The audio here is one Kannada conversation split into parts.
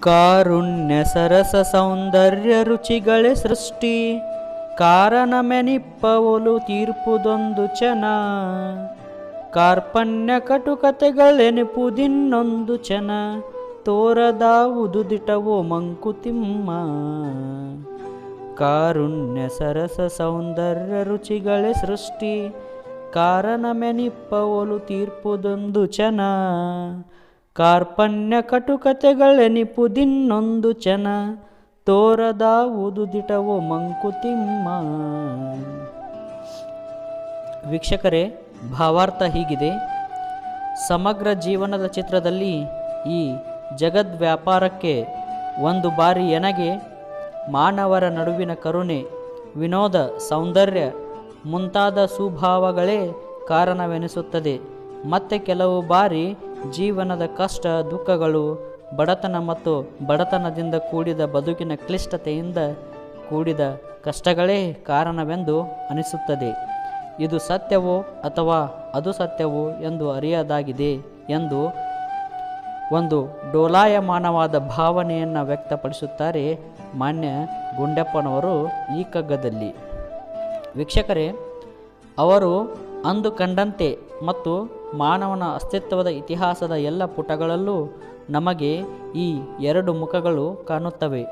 ಕಾರುಣ್ಯ ಸರಸ ಸೌಂದರ್ಯ ರುಚಿಗಳೇ ಸೃಷ್ಟಿ. ಕಾರಣಮೆನಿಪ್ಪವಲು ತೀರ್ಪುದೊಂದು ಚನ. ಕಾರ್ಪಣ್ಯ ಕಟುಕತೆಗಳೆನಿಪುದಿನ್ನೊಂದು ಚನ. ತೋರದಾವುದು ದಿಟವೋ ಮಂಕುತಿಮ್ಮ ಕಾರುಣ್ಯ ಸರಸ ಸೌಂದರ್ಯ ರುಚಿಗಳೇ ಸೃಷ್ಟಿ. ಕಾರಣಮೆನಿಪ್ಪವಲು ತೀರ್ಪುದೊಂದು ಚನ. ಕಾರ್ಪಣ್ಯ ಕಟುಕತೆಗಳೆನಿಪುದಿನ್ನೊಂದು ಚನ, ತೋರದಾವುದು ದಿಟವೋ ಮಂಕುತಿಮ್ಮ. ವೀಕ್ಷಕರೇ, ಭಾವಾರ್ಥ ಹೀಗಿದೆ. ಸಮಗ್ರ ಜೀವನದ ಚಿತ್ರದಲ್ಲಿ ಈ ಜಗದ್ ವ್ಯಾಪಾರಕ್ಕೆ ಒಂದು ಬಾರಿ ಎನಗೆ ಮಾನವರ ನಡುವಿನ ಕರುಣೆ, ವಿನೋದ, ಸೌಂದರ್ಯ ಮುಂತಾದ ಸುಭಾವಗಳೇ ಕಾರಣವೆನಿಸುತ್ತದೆ. ಮತ್ತೆ ಕೆಲವು ಬಾರಿ ಜೀವನದ ಕಷ್ಟ, ದುಃಖಗಳು, ಬಡತನ ಮತ್ತು ಬಡತನದಿಂದ ಕೂಡಿದ ಬದುಕಿನ ಕ್ಲಿಷ್ಟತೆಯಿಂದ ಕೂಡಿದ ಕಷ್ಟಗಳೇ ಕಾರಣವೆಂದು ಅನಿಸುತ್ತದೆ. ಇದು ಸತ್ಯವೋ ಅಥವಾ ಅದು ಸತ್ಯವೋ ಎಂದು ಅರಿಯದಾಗಿದೆ ಎಂದು ಒಂದು ಡೋಲಾಯಮಾನವಾದ ಭಾವನೆಯನ್ನು ವ್ಯಕ್ತಪಡಿಸುತ್ತಾರೆ ಮಾನ್ಯ ಗುಂಡಪ್ಪನವರು ಈ ಕಗ್ಗದಲ್ಲಿ. ವೀಕ್ಷಕರೇ, ಅವರು ಅಂದು ಕಂಡಂತೆ ಮತ್ತು ಮಾನವನ ಅಸ್ತಿತ್ವದ ಇತಿಹಾಸದ ಎಲ್ಲ ಪುಟಗಳಲ್ಲೂ ನಮಗೆ ಈ ಎರಡು ಮುಖಗಳು ಕಾಣುತ್ತವೆ.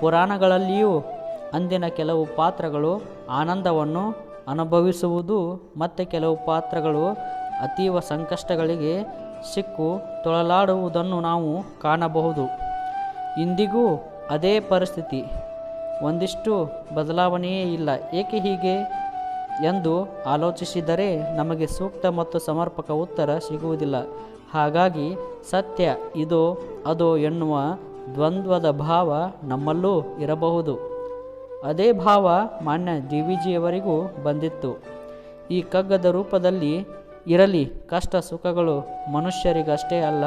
ಪುರಾಣಗಳಲ್ಲಿಯೂ ಅಂದಿನ ಕೆಲವು ಪಾತ್ರಗಳು ಆನಂದವನ್ನು ಅನುಭವಿಸುವುದು ಮತ್ತು ಕೆಲವು ಪಾತ್ರಗಳು ಅತೀವ ಸಂಕಷ್ಟಗಳಿಗೆ ಸಿಕ್ಕು ತೊಳಲಾಡುವುದನ್ನು ನಾವು ಕಾಣಬಹುದು. ಇಂದಿಗೂ ಅದೇ ಪರಿಸ್ಥಿತಿ. ಒಂದಿಷ್ಟು ಬದಲಾವಣೆಯೇ ಇಲ್ಲ. ಏಕೆ ಹೀಗೆ? ಎಂದು ಆಲೋಚಿಸಿದರೆ ನಮಗೆ ಸೂಕ್ತ ಮತ್ತು ಸಮರ್ಪಕ ಉತ್ತರ ಸಿಗುವುದಿಲ್ಲ. ಹಾಗಾಗಿ ಸತ್ಯ ಇದು, ಅದು ಎನ್ನುವ ದ್ವಂದ್ವದ ಭಾವ ನಮ್ಮಲ್ಲೂ ಇರಬಹುದು. ಅದೇ ಭಾವ ಮಾನ್ಯ ಡಿ ಬಂದಿತ್ತು. ಈ ಕಗ್ಗದ ರೂಪದಲ್ಲಿ ಇರಲಿ, ಕಷ್ಟ ಸುಖಗಳು ಮನುಷ್ಯರಿಗಷ್ಟೇ ಅಲ್ಲ,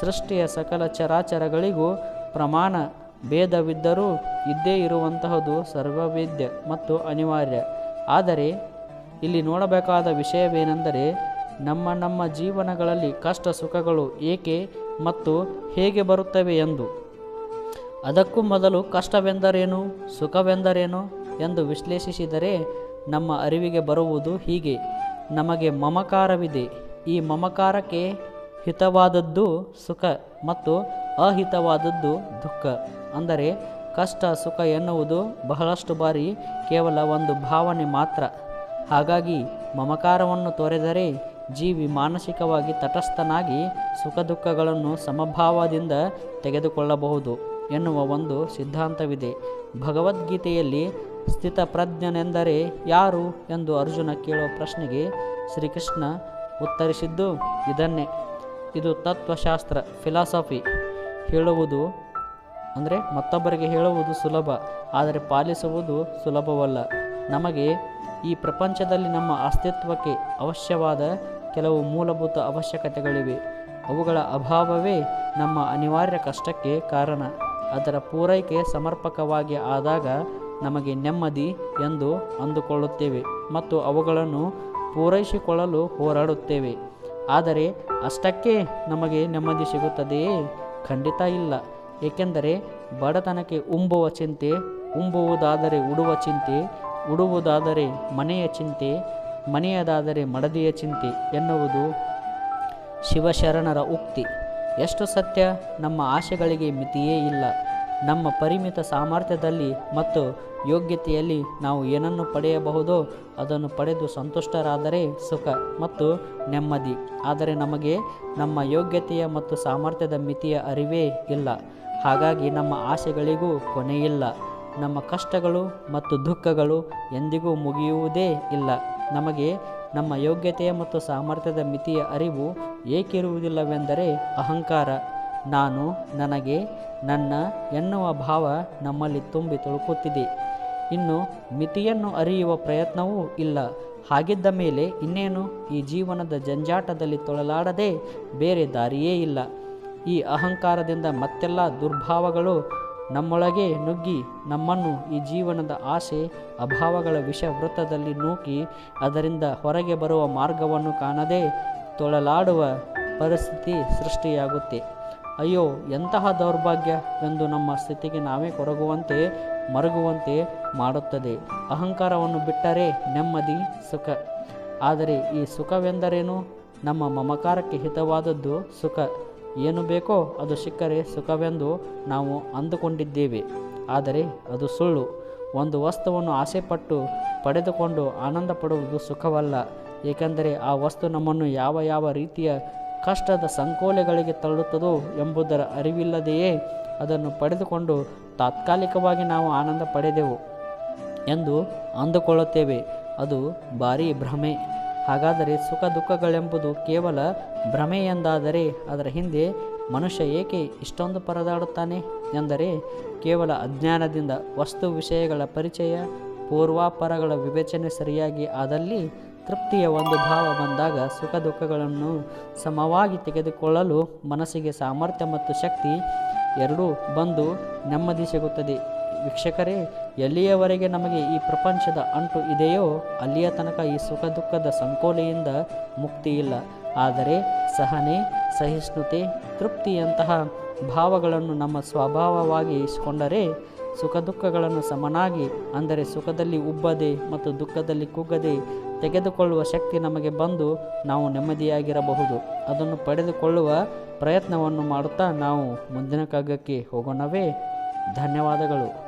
ಸೃಷ್ಟಿಯ ಸಕಲ ಚರಾಚರಗಳಿಗೂ ಪ್ರಮಾಣ ಭೇದವಿದ್ದರೂ ಇದ್ದೇ ಇರುವಂತಹದು ಸರ್ವವೇದ್ಯ ಮತ್ತು ಅನಿವಾರ್ಯ. ಆದರೆ ಇಲ್ಲಿ ನೋಡಬೇಕಾದ ವಿಷಯವೇನೆಂದರೆ ನಮ್ಮ ನಮ್ಮ ಜೀವನಗಳಲ್ಲಿ ಕಷ್ಟ ಸುಖಗಳು ಏಕೆ ಮತ್ತು ಹೇಗೆ ಬರುತ್ತವೆ ಎಂದು. ಅದಕ್ಕೂ ಮೊದಲು ಕಷ್ಟವೆಂದರೇನು, ಸುಖವೆಂದರೇನು ಎಂದು ವಿಶ್ಲೇಷಿಸಿದರೆ ನಮ್ಮ ಅರಿವಿಗೆ ಬರುವುದು ಹೀಗೆ. ನಮಗೆ ಮಮಕಾರವಿದೆ. ಈ ಮಮಕಾರಕ್ಕೆ ಹಿತವಾದದ್ದು ಸುಖ ಮತ್ತು ಅಹಿತವಾದದ್ದು ದುಃಖ. ಅಂದರೆ ಕಷ್ಟ, ಸುಖ ಎನ್ನುವುದು ಬಹಳಷ್ಟು ಬಾರಿ ಕೇವಲ ಒಂದು ಭಾವನೆ ಮಾತ್ರ. ಹಾಗಾಗಿ ಮಮಕಾರವನ್ನು ತೊರೆದರೆ ಜೀವಿ ಮಾನಸಿಕವಾಗಿ ತಟಸ್ಥನಾಗಿ ಸುಖ ದುಃಖಗಳನ್ನು ಸಮಭಾವದಿಂದ ತೆಗೆದುಕೊಳ್ಳಬಹುದು ಎನ್ನುವ ಒಂದು ಸಿದ್ಧಾಂತವಿದೆ. ಭಗವದ್ಗೀತೆಯಲ್ಲಿ ಸ್ಥಿತಪ್ರಜ್ಞನೆಂದರೆ ಯಾರು ಎಂದು ಅರ್ಜುನ ಕೇಳುವ ಪ್ರಶ್ನೆಗೆ ಶ್ರೀಕೃಷ್ಣ ಉತ್ತರಿಸಿದ್ದು ಇದನ್ನೇ. ಇದು ತತ್ವಶಾಸ್ತ್ರ, ಫಿಲಾಸಫಿ. ಹೇಳುವುದು ಅಂದರೆ ಮತ್ತೊಬ್ಬರಿಗೆ ಹೇಳುವುದು ಸುಲಭ, ಆದರೆ ಪಾಲಿಸುವುದು ಸುಲಭವಲ್ಲ. ನಮಗೆ ಈ ಪ್ರಪಂಚದಲ್ಲಿ ನಮ್ಮ ಅಸ್ತಿತ್ವಕ್ಕೆ ಅವಶ್ಯವಾದ ಕೆಲವು ಮೂಲಭೂತ ಅವಶ್ಯಕತೆಗಳಿವೆ. ಅವುಗಳ ಅಭಾವವೇ ನಮ್ಮ ಅನಿವಾರ್ಯ ಕಷ್ಟಕ್ಕೆ ಕಾರಣ. ಅದರ ಪೂರೈಕೆ ಸಮರ್ಪಕವಾಗಿ ಆದಾಗ ನಮಗೆ ನೆಮ್ಮದಿ ಎಂದು ಅಂದುಕೊಳ್ಳುತ್ತೇವೆ ಮತ್ತು ಅವುಗಳನ್ನು ಪೂರೈಸಿಕೊಳ್ಳಲು ಹೋರಾಡುತ್ತೇವೆ. ಆದರೆ ಅಷ್ಟಕ್ಕೆ ನಮಗೆ ನೆಮ್ಮದಿ ಸಿಗುತ್ತದೆಯೇ? ಖಂಡಿತ ಇಲ್ಲ. ಏಕೆಂದರೆ ಬಡತನಕ್ಕೆ ಉಂಬುವ ಚಿಂತೆ, ಉಂಬುವುದಾದರೆ ಉಡುವ ಚಿಂತೆ, ಉಡುವುದಾದರೆ ಮನೆಯ ಚಿಂತೆ, ಮನೆಯದಾದರೆ ಮಡದಿಯ ಚಿಂತೆ ಎನ್ನುವುದು ಶಿವಶರಣರ ಉಕ್ತಿ. ಎಷ್ಟು ಸತ್ಯ? ನಮ್ಮ ಆಶೆಗಳಿಗೆ ಮಿತಿಯೇ ಇಲ್ಲ. ನಮ್ಮ ಪರಿಮಿತ ಸಾಮರ್ಥ್ಯದಲ್ಲಿ ಮತ್ತು ಯೋಗ್ಯತೆಯಲ್ಲಿ ನಾವು ಏನನ್ನು ಪಡೆಯಬಹುದೋ ಅದನ್ನು ಪಡೆದು ಸಂತುಷ್ಟರಾದರೆ ಸುಖ ಮತ್ತು ನೆಮ್ಮದಿ. ಆದರೆ ನಮಗೆ ನಮ್ಮ ಯೋಗ್ಯತೆಯ ಮತ್ತು ಸಾಮರ್ಥ್ಯದ ಮಿತಿಯ ಅರಿವೇ ಇಲ್ಲ. ಹಾಗಾಗಿ ನಮ್ಮ ಆಸೆಗಳಿಗೂ ಕೊನೆಯಿಲ್ಲ. ನಮ್ಮ ಕಷ್ಟಗಳು ಮತ್ತು ದುಃಖಗಳು ಎಂದಿಗೂ ಮುಗಿಯುವುದೇ ಇಲ್ಲ. ನಮಗೆ ನಮ್ಮ ಯೋಗ್ಯತೆಯ ಮತ್ತು ಸಾಮರ್ಥ್ಯದ ಮಿತಿಯ ಅರಿವು ಏಕಿರುವುದಿಲ್ಲವೆಂದರೆ ಅಹಂಕಾರ. ನಾನು ನನಗೆ ನನ್ನ ಎನ್ನುವ ಭಾವ ನಮ್ಮಲ್ಲಿ ತುಂಬಿ ತುಳುಕುತ್ತಿದೆ. ಇನ್ನು ಮಿತಿಯನ್ನು ಅರಿಯುವ ಪ್ರಯತ್ನವೂ ಇಲ್ಲ. ಹಾಗಿದ್ದ ಮೇಲೆ ಇನ್ನೇನು ಈ ಜೀವನದ ಜಂಜಾಟದಲ್ಲಿ ತೊಳಲಾಡದೆ ಬೇರೆ ದಾರಿಯೇ ಇಲ್ಲ. ಈ ಅಹಂಕಾರದಿಂದ ಮತ್ತೆಲ್ಲ ದುರ್ಭಾವಗಳು ನಮ್ಮೊಳಗೆ ನುಗ್ಗಿ ನಮ್ಮನ್ನು ಈ ಜೀವನದ ಆಸೆ, ಅಭಾವಗಳ ವಿಷ ವೃತ್ತದಲ್ಲಿ ನೂಕಿ ಅದರಿಂದ ಹೊರಗೆ ಬರುವ ಮಾರ್ಗವನ್ನು ಕಾಣದೆ ತೊಳಲಾಡುವ ಪರಿಸ್ಥಿತಿ ಸೃಷ್ಟಿಯಾಗುತ್ತೆ. ಅಯ್ಯೋ, ಎಂತಹ ದೌರ್ಭಾಗ್ಯ ಎಂದು ನಮ್ಮ ಸ್ಥಿತಿಗೆ ನಾವೇ ಕೊರಗುವಂತೆ, ಮರಗುವಂತೆ ಮಾಡುತ್ತದೆ. ಅಹಂಕಾರವನ್ನು ಬಿಟ್ಟರೆ ನೆಮ್ಮದಿ, ಸುಖ. ಆದರೆ ಈ ಸುಖವೆಂದರೇನು? ನಮ್ಮ ಮಮಕಾರಕ್ಕೆ ಹಿತವಾದದ್ದು ಸುಖ. ಏನು ಬೇಕೋ ಅದು ಸಿಕ್ಕರೆ ಸುಖವೆಂದು ನಾವು ಅಂದುಕೊಂಡಿದ್ದೇವೆ. ಆದರೆ ಅದು ಸುಳ್ಳು. ಒಂದು ವಸ್ತುವನ್ನು ಆಸೆಪಟ್ಟು ಪಡೆದುಕೊಂಡು ಆನಂದ ಪಡುವುದು ಸುಖವಲ್ಲ. ಏಕೆಂದರೆ ಆ ವಸ್ತು ನಮ್ಮನ್ನು ಯಾವ ಯಾವ ರೀತಿಯ ಕಷ್ಟದ ಸಂಕೋಲೆಗಳಿಗೆ ತಳ್ಳುತ್ತದೋ ಎಂಬುದರ ಅರಿವಿಲ್ಲದೆಯೇ ಅದನ್ನು ಪಡೆದುಕೊಂಡು ತಾತ್ಕಾಲಿಕವಾಗಿ ನಾವು ಆನಂದ ಪಡೆದೆವು ಎಂದು ಅಂದುಕೊಳ್ಳುತ್ತೇವೆ. ಅದು ಭಾರೀ ಭ್ರಮೆ. ಹಾಗಾದರೆ ಸುಖ ದುಃಖಗಳೆಂಬುದು ಕೇವಲ ಭ್ರಮೆ ಎಂದಾದರೆ ಅದರ ಹಿಂದೆ ಮನುಷ್ಯ ಏಕೆ ಇಷ್ಟೊಂದು ಪರದಾಡುತ್ತಾನೆ? ಎಂದರೆ ಕೇವಲ ಅಜ್ಞಾನದಿಂದ ವಸ್ತು ವಿಷಯಗಳ ಪರಿಚಯ, ಪೂರ್ವಾಪರಗಳ ವಿವೇಚನೆ ಸರಿಯಾಗಿ ಆದಲ್ಲಿ ತೃಪ್ತಿಯ ಒಂದು ಭಾವ ಬಂದಾಗ ಸುಖ ದುಃಖಗಳನ್ನು ಸಮವಾಗಿ ತೆಗೆದುಕೊಳ್ಳಲು ಮನಸ್ಸಿಗೆ ಸಾಮರ್ಥ್ಯ ಮತ್ತು ಶಕ್ತಿ ಎರಡೂ ಬಂದು ನೆಮ್ಮದಿ ಸಿಗುತ್ತದೆ. ವೀಕ್ಷಕರೇ ಎಲ್ಲಿಯವರೆಗೆ ನಮಗೆ ಈ ಪ್ರಪಂಚದ ಅಂಟು ಇದೆಯೋ ಅಲ್ಲಿಯ ತನಕ ಈ ಸುಖ ದುಃಖದ ಸಂಕೋಲೆಯಿಂದ ಮುಕ್ತಿ ಇಲ್ಲ. ಆದರೆ ಸಹನೆ, ಸಹಿಷ್ಣುತೆ, ತೃಪ್ತಿಯಂತಹ ಭಾವಗಳನ್ನು ನಮ್ಮ ಸ್ವಭಾವವಾಗಿ ಇಸಿಕೊಂಡರೆ ಸುಖ ದುಃಖಗಳನ್ನು ಸಮನಾಗಿ, ಅಂದರೆ ಸುಖದಲ್ಲಿ ಉಬ್ಬದೆ ಮತ್ತು ದುಃಖದಲ್ಲಿ ಕುಗ್ಗದೆ ತೆಗೆದುಕೊಳ್ಳುವ ಶಕ್ತಿ ನಮಗೆ ಬಂದು ನಾವು ನೆಮ್ಮದಿಯಾಗಿರಬಹುದು. ಅದನ್ನು ಪಡೆದುಕೊಳ್ಳುವ ಪ್ರಯತ್ನವನ್ನು ಮಾಡುತ್ತಾ ನಾವು ಮುಂದಿನ ಕಗ್ಗಕ್ಕೆ ಹೋಗೋಣವೇ? ಧನ್ಯವಾದಗಳು.